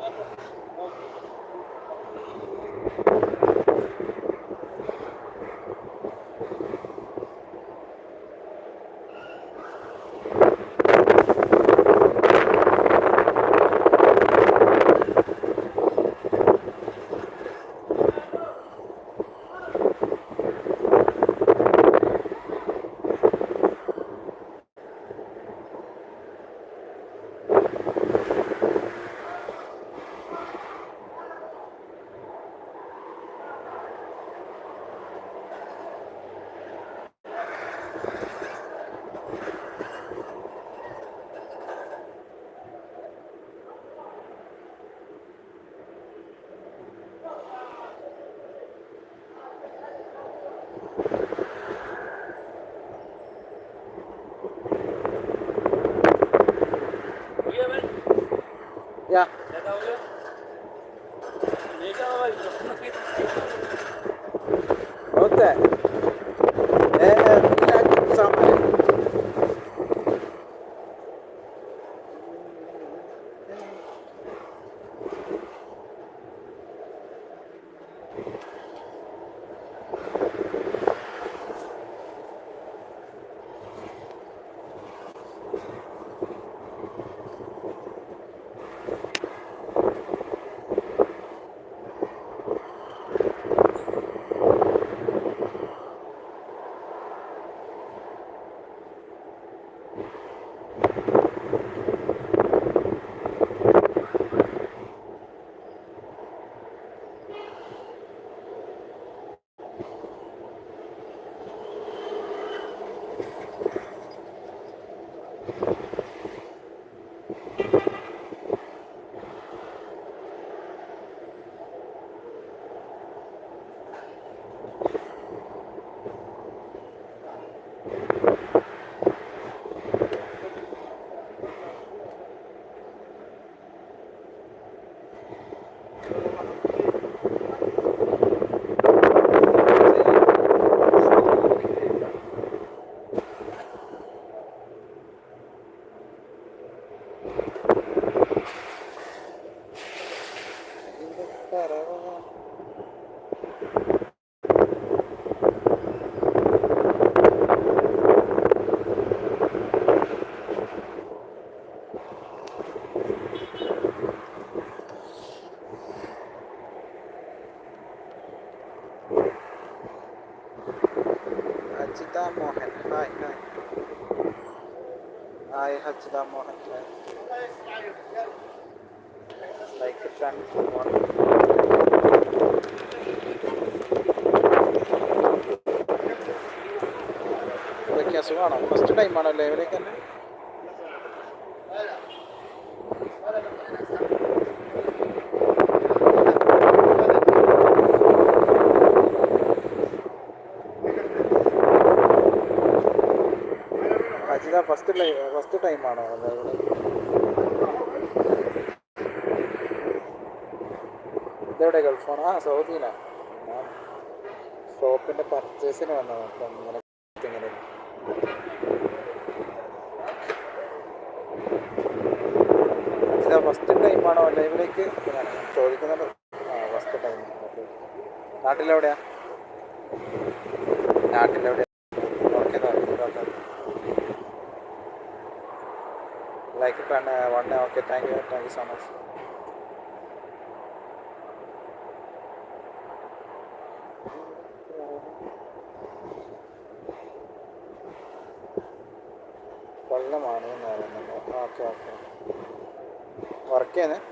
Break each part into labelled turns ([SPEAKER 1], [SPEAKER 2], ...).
[SPEAKER 1] Thank you. Ote. É, é, é, é, é, é, é, é, hi Ajitha Mohan like ഇതൊക്കെ അസുഖമാണോ first ടൈമാണോ ലൈവിലേക്ക് തന്നെ അജിത ഫസ്റ്റ് ലൈവ് ഫസ്റ്റ് ടൈമാണോ ഇതെവിടെ ഗൾഫാണ് ആ സൗദിയിലാണ് ഞാൻ ഷോപ്പിന്റെ പർച്ചേസിന് വന്നതാണ് അപ്പം ഇങ്ങനെ ഇങ്ങനെ. ഫസ്റ്റ് ടൈമാണോ? ലൈവിലേക്ക് ചോദിക്കുന്നത്. First time. നാട്ടിലെവിടെയാ? നാട്ടിലെവിടെയാ? ഓക്കെ ഓക്കെ ലൈക്ക് ഇപ്പം one okay thank you thank you so much കൊല്ലമാണ് okay okay. Work ചെയ്യുന്നത്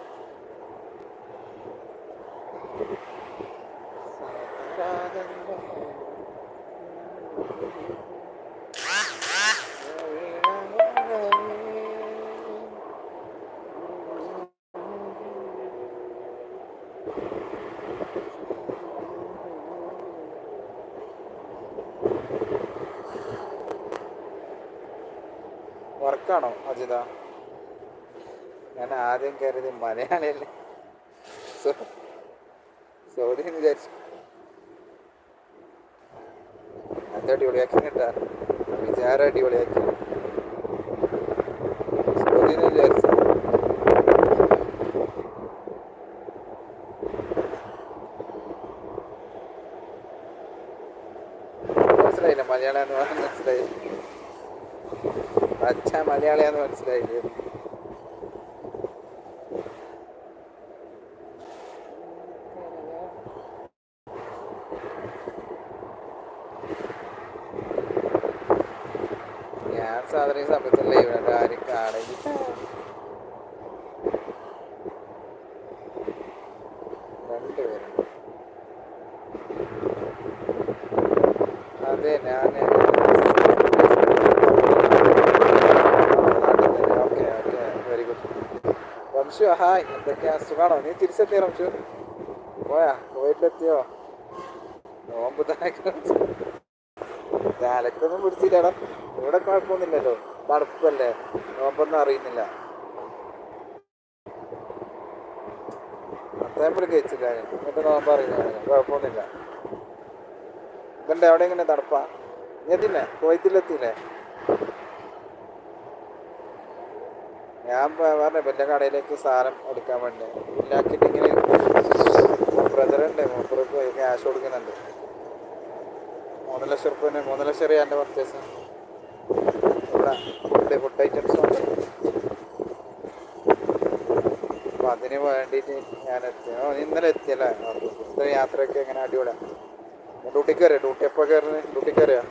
[SPEAKER 1] വർക്കാണോ അജിത? ഞാൻ ആദ്യം കയറിയത് മലയാളിയല്ലേ. സൗദി എന്ന് വിചാരിച്ചു. അത് അടിപൊളിയാക്കി കേട്ടാ. വിചാരം അടിപൊളിയാക്കി. സൗദി എന്ന് വിചാരിച്ചു. മനസ്സിലായില്ല മലയാളം എന്ന് പറഞ്ഞാൽ മനസ്സിലായില്ല? പച്ച മലയാളിയാന്ന് മനസ്സിലായില്ലേ? ഞാൻ സാധാരണ ഈ സമയത്ത് ലൈവ് ആരും കാണില്ല രണ്ടുപേരുണ്ട് അതെ ഞാൻ okay okay very good Ramshu hi എന്തൊക്കെയാ സുഖാണോ നീ തിരിച്ചെത്തിയോ റംഷു? പോയാ കുവൈറ്റിലെത്തിയോ നോമ്പ് തലക്കൊന്നും പിടിച്ചില്ലടാ. ഇവിടെ കുഴപ്പമൊന്നുമില്ലല്ലോ. തണുപ്പല്ലേ? നോമ്പൊന്നും അറിയുന്നില്ല. അത്തേമ്പിൾ കഴിച്ചില്ല. എന്നിട്ട് നോമ്പ് അറിയുന്നില്ല. കുഴപ്പമൊന്നുമില്ല. ഇതുണ്ട് അവിടെ എങ്ങനെ തണുപ്പാ? നീ എത്തില്ലേ കുവൈത്തിലെത്തിയില്ലേ ഞാൻ പറഞ്ഞ വലിയ കടയിലേക്ക് സാധനം എടുക്കാൻ വേണ്ടി. ഇല്ലാക്കിയിട്ടിങ്ങനെ ബ്രദറുണ്ട് മൂപ്പർക്ക് ക്യാഷ് കൊടുക്കുന്നുണ്ട്. മൂന്ന് ലക്ഷം റുപ്യ മൂന്ന് ലക്ഷം രൂപ എന്റെ പർച്ചേസ് ഇവിടെ ഫുഡ് ഫുഡ് ഐറ്റംസ് ഉണ്ട്. അപ്പം അതിന് വേണ്ടിയിട്ട് ഞാൻ എത്തി. ഇന്നലെ എത്തിയല്ലേ? ഇത്ര യാത്രയൊക്കെ എങ്ങനെ അടിപൊളിയാണ് ഡ്യൂട്ടി കയറിയോ ഡ്യൂട്ടി എപ്പോൾ കയറുന്നത് ഡ്യൂട്ടി കയറിയോ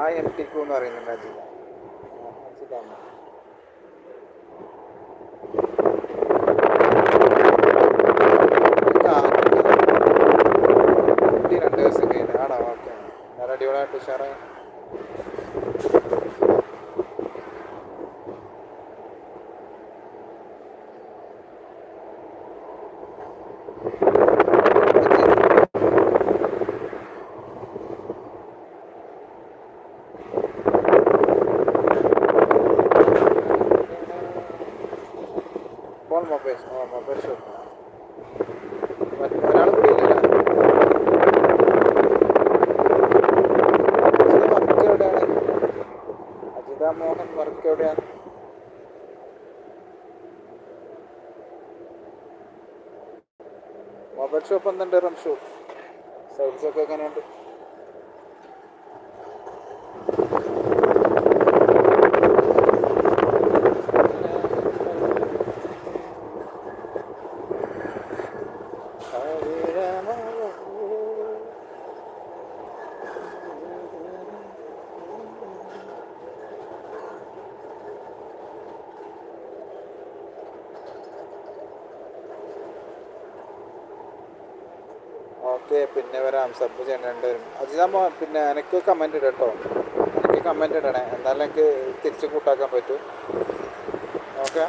[SPEAKER 1] ആ എം ടി കു എന്ന് പറയുന്നുണ്ട് അജിത അജിത അമ്മ. ആ, ഡ്യൂട്ടി രണ്ട് ദിവസം കഴിഞ്ഞു ആണോ ഓക്കെ. നല്ല അടിപൊളിയായിട്ട് ഉഷാറായി. ഫോൺ മൊബൈൽ മൊബൈൽ ഷോപ്പ് ഒരാൾ മോഹൻ വർക്ക് എവിടെയാണ് മൊബൈൽ ഷോപ്പ് എന്തുണ്ട് റംഷു? ഒക്കെ എങ്ങനെയുണ്ട് ഓക്കെ പിന്നെ വരാം സബ് ചെയ്യണം രണ്ടുപേരും. അജിതാമോ പിന്നെ എനിക്ക് കമന്റ് ഇട കേട്ടോ എനിക്ക് കമന്റ് ഇടണേ. എന്നാലും എനിക്ക് തിരിച്ച് കൂട്ടാക്കാൻ പറ്റൂ. ഓക്കെ?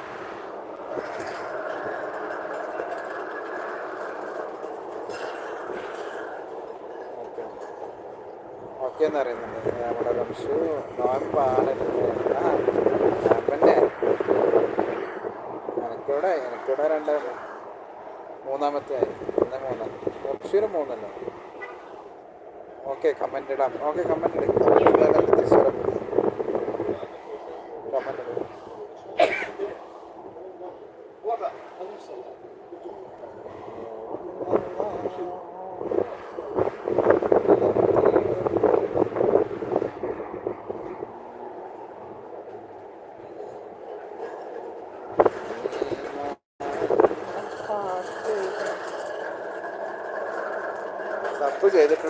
[SPEAKER 1] ഓക്കെ. എന്ന് പറയുന്നുണ്ട്. നമ്മുടെ റംഷു നോയമ്പാണല്ലേ ആ നോയമ്പന്നെ എനിക്കിവിടെ എനിക്കിവിടെ രണ്ട് മൂന്നാമത്തെ ആയി. എന്നാൽ മൂന്നാം. റംഷുവിന് മൂന്നല്ലോ? ഓക്കെ കമന്റ് ഇടാം ഓക്കെ കമന്റ് ഇടും തിരിച്ചു വരാം കമന്റ് ഇടും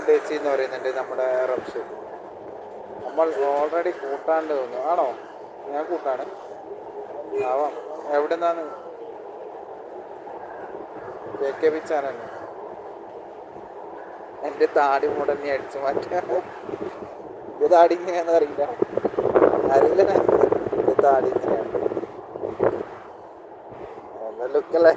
[SPEAKER 1] ചേച്ചി എന്ന് പറയുന്നുണ്ട് നമ്മുടെ റബ്സ്. നമ്മൾ ഓൾറെഡി കൂട്ടാണ്ട് തോന്നുന്നു ആണോ? ഞാൻ കൂട്ടാണ്. ആവാം എവിടെ നിന്നാണ് കെ കെ ബി ചാനൽ എന്റെ താടി മുടങ്ങി അടിച്ചു മാറ്റാ. ഇത് താടി ഇങ്ങനെയാണെന്ന് അറിയില്ല. അറിയില്ല. താടി ഇങ്ങനെയാണ് നല്ല ലുക്കല്ലേ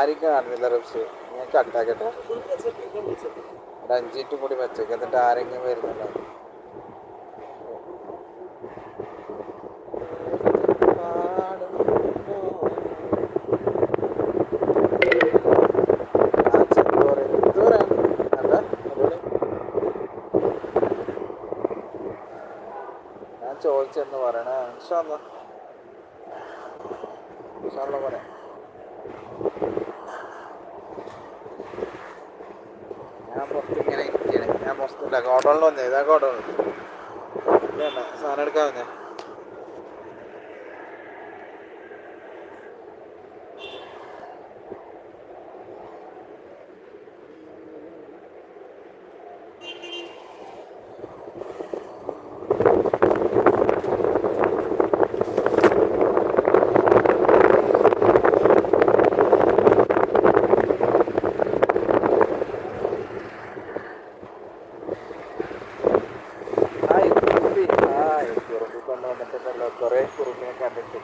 [SPEAKER 1] ആരെയും കാണുന്നില്ല റബ്സ് ഞാൻ കട്ടാക്കട്ടെ ഒരു അഞ്ച് കൂടി വെച്ചേക്ക്. എന്നിട്ട് ആരെങ്കിലും വരുന്നുണ്ടോ? ചോദിച്ചെന്ന് പറയാം. ഞാൻ മൊത്തമില്ല ഗോഡൗണിൽ വന്നേ ഇതാ ഗോഡൗൺ വേണ്ട സാധനം എടുക്കാൻ വന്നേ ഹായ് കുറുമ്പി ഹായ് കുറുമ്പി കൊണ്ട് വന്നിട്ടുണ്ടല്ലോ കുറേ കുറുമ്പിനെ കണ്ടിട്ട്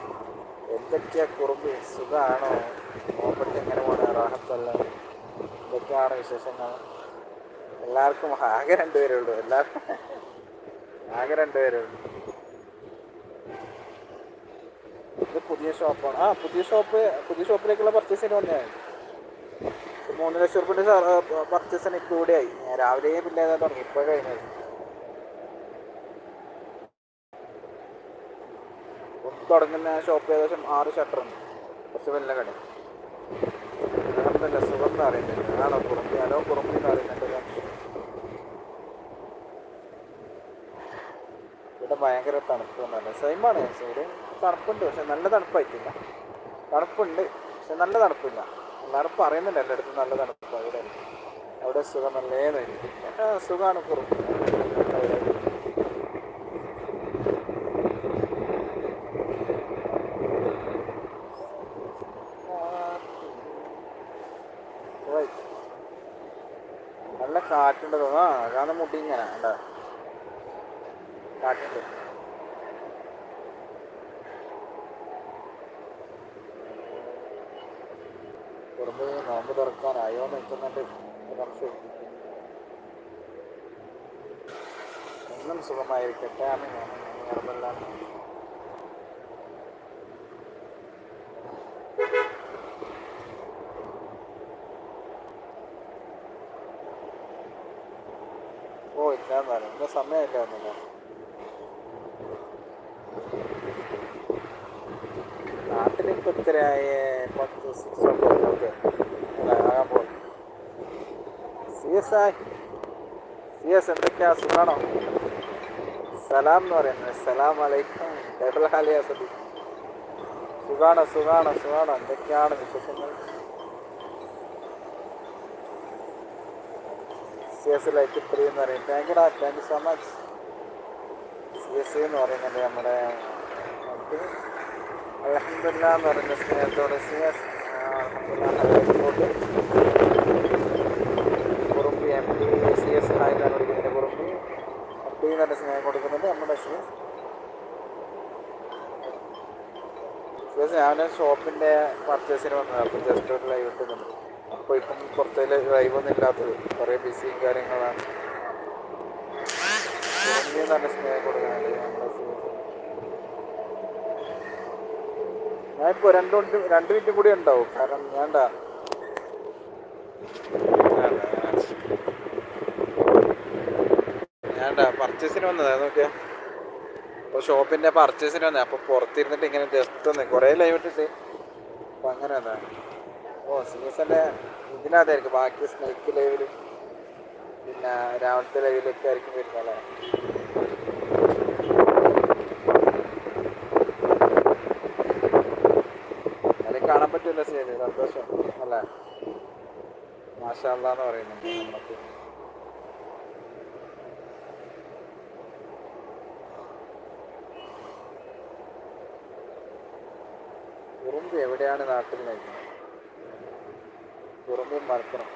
[SPEAKER 1] എന്തൊക്കെയാ കുറുമ്പി സുഖമാണോ നോമ്പൊക്കെ എങ്ങനെ പോണ റാഹത്തല്ല എന്തൊക്കെയാണ് വിശേഷങ്ങൾ എല്ലാവർക്കും ആകെ രണ്ടുപേരേ ഉള്ളൂ എല്ലാ ആകെ രണ്ടുപേരേ ഉള്ളൂ ഇത് പുതിയ ഷോപ്പാണ്. ആ പുതിയ ഷോപ്പ് പുതിയ ഷോപ്പിലേക്കുള്ള പർച്ചേസിന് വന്നതാണ് മൂന്ന് ലക്ഷം റുപ്യന്റെ പർച്ചേസിന് ഇൻക്ലൂഡ് ആയി. രാവിലെ പിന്നെ തുടങ്ങി. ഇപ്പോൾ കഴിഞ്ഞത്. തുടങ്ങുന്ന ഷോപ്പ് ഏകദേശം ആറ് ഷട്ടർ ഉണ്ട്. കുറച്ച് വലിയ കട. സുഖം എന്ന് അറിയുന്നില്ല അതാണോ കുറുമ്പി ഹലോ കുറുമ്പി എന്ന് അറിയുന്നുണ്ട് ഇവിടെ ഭയങ്കര തണുപ്പ് എന്നല്ല സെയിമാണ് ഇവിടെ തണുപ്പുണ്ട്. പക്ഷെ നല്ല തണുപ്പായിട്ടില്ല. തണുപ്പുണ്ട്. പക്ഷെ നല്ല തണുപ്പില്ല. എല്ലാവരും പറയുന്നുണ്ട് എല്ലായിടത്തും നല്ല തണുപ്പ് അവിടെ അവിടെ സുഖം നല്ലേന്നായിരിക്കും സുഖമാണ് കുറവ് നല്ല കാറ്റുണ്ട്. തോന്നാ അതാണ് മുടി ഇങ്ങനെ. ഉണ്ടോ കാറ്റുണ്ട് കുറുമ്പ് നോമ്പ് തുറക്കാനായോ നിൽക്കുന്നുണ്ട്. സംശയം ഒന്നും സുഖമായിരിക്കട്ടെ. ആമീൻ. ഞാൻ ആമീൻ. സി എസ് ആയി സി എസ് എന്തൊക്കെയാ? സുഖാണോ? സലാം എന്ന് പറയുന്നത്. സലാം അലൈക്കും. കേട്ടൽ ഹാലിയ സദി സുഖാണോ? സുഖാണോ? സുഖാണോ? എന്തൊക്കെയാണ് വിശേഷങ്ങൾ? സി എസ് ലൈക്ക് ത്രീ എന്ന് പറയും. Thank യുടാ thank you so much C S എന്ന് പറയുന്നത് നമ്മുടെ അലഹമില്ല എന്ന് പറയുന്ന സ്നേഹത്തോടെ സി എസ് കുറുമ്പി M P C S hi എന്നാണ് പുറമെ എം എന്ന് പറഞ്ഞ സ്നേഹം കൊടുക്കുന്നുണ്ട് നമ്മുടെ സി സി എസ് ഞാൻ ഷോപ്പിന്റെ പർച്ചേസിന് വന്നത്. അപ്പോൾ ജസ്റ്റ് ഒരു ലൈവ് ഇട്ടുന്നുണ്ട് അപ്പോൾ ഇപ്പം ഇല്ലാത്തത്. കുറേ ബിസിയും കാര്യങ്ങളാണ്. പറഞ്ഞ സ്നേഹം കൊടുക്കുന്നുണ്ട് രണ്ട് മിനിറ്റ് രണ്ട് മിനിറ്റ് കൂടി ഉണ്ടാവും. കാരണം ഞാൻടാ ഞാൻടാ പർച്ചേസിന് വന്നതാ നോക്കിയാ. അപ്പോൾ ഷോപ്പിന്റെ പർച്ചേസിന് വന്നേ അപ്പോൾ പുറത്തിരുന്നിട്ട് ഇങ്ങനെ ജസ്റ്റ് ഒന്ന് കുറേ ലൈവ് ഇട്ടിട്ട്. അപ്പോൾ അങ്ങനെ വന്നതാ. ഓ സീസന്റെ ഇതിനകത്തായിരിക്കും ബാക്കി സ്നേക്ക് ലൈവിലും പിന്നെ രാവിലത്തെ ലൈവിലൊക്കെ ആയിരിക്കും വരുന്നല്ലേ അതിൽ കാണാൻ പറ്റില്ല ശരി സന്തോഷം അല്ലേ? മാഷാ എന്ന് പറയുന്നുണ്ട് നമുക്ക് കുറുമ്പ് എവിടെയാണ് നാട്ടിൽ നയിക്കുന്നത് കുറുമ്പും മലപ്പുറം.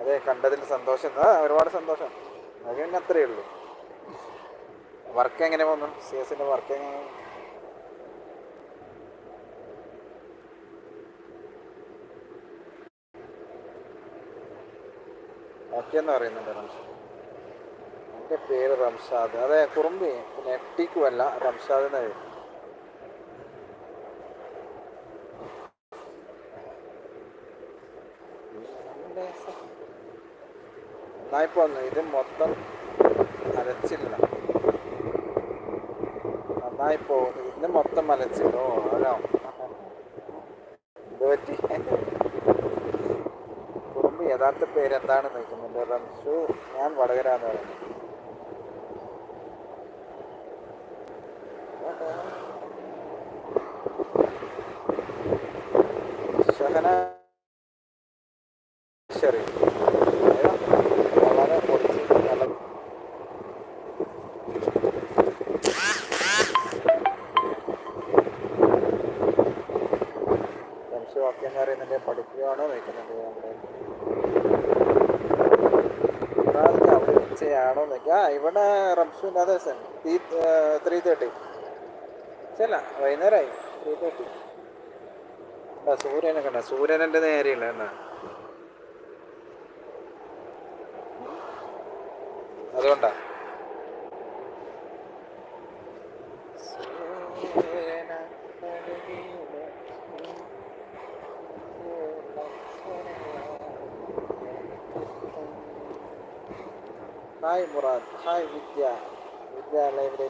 [SPEAKER 1] അതെ കണ്ടതിൽ സന്തോഷം. ഒരുപാട് സന്തോഷം. അത് പിന്നെ ഉള്ളൂ. വർക്ക് എങ്ങനെ വന്നു? സി എസിന്റെ വർക്ക് എങ്ങനെ? ഓക്കെ എന്ന് പറയുന്നുണ്ട് റംഷാദ് എന്റെ പേര് റംസാദ്. അതെ കുറുമ്പി. പിന്നെ എട്ടിക്കും അല്ല റംഷാദ് എന്ന പേര്? നന്നായി പോന്നു ഇത് മൊത്തം അരച്ചില്ല നന്നായിപ്പോ ഇന്ന് മൊത്തം അലച്ചില്ലോ അല്ലോ പറ്റി? കുറുമ്പ് യഥാർത്ഥ പേര് എന്താണെന്ന് നോക്കുന്നുണ്ട് റംസു ഞാൻ വടകരാന്ന് പറയുന്നത് ഷഹന ശരി. ഇവിടെ സെൻ ത്രീ തേർട്ടി വൈകുന്നേരമായി. ത്രീ തേർട്ടി സൂര്യനെ കണ്ട. സൂര്യനെന്റെ നേരെയുള്ള എന്നാ. അതുകൊണ്ടാ. Hi Murad. Hi Vidya. Vidya library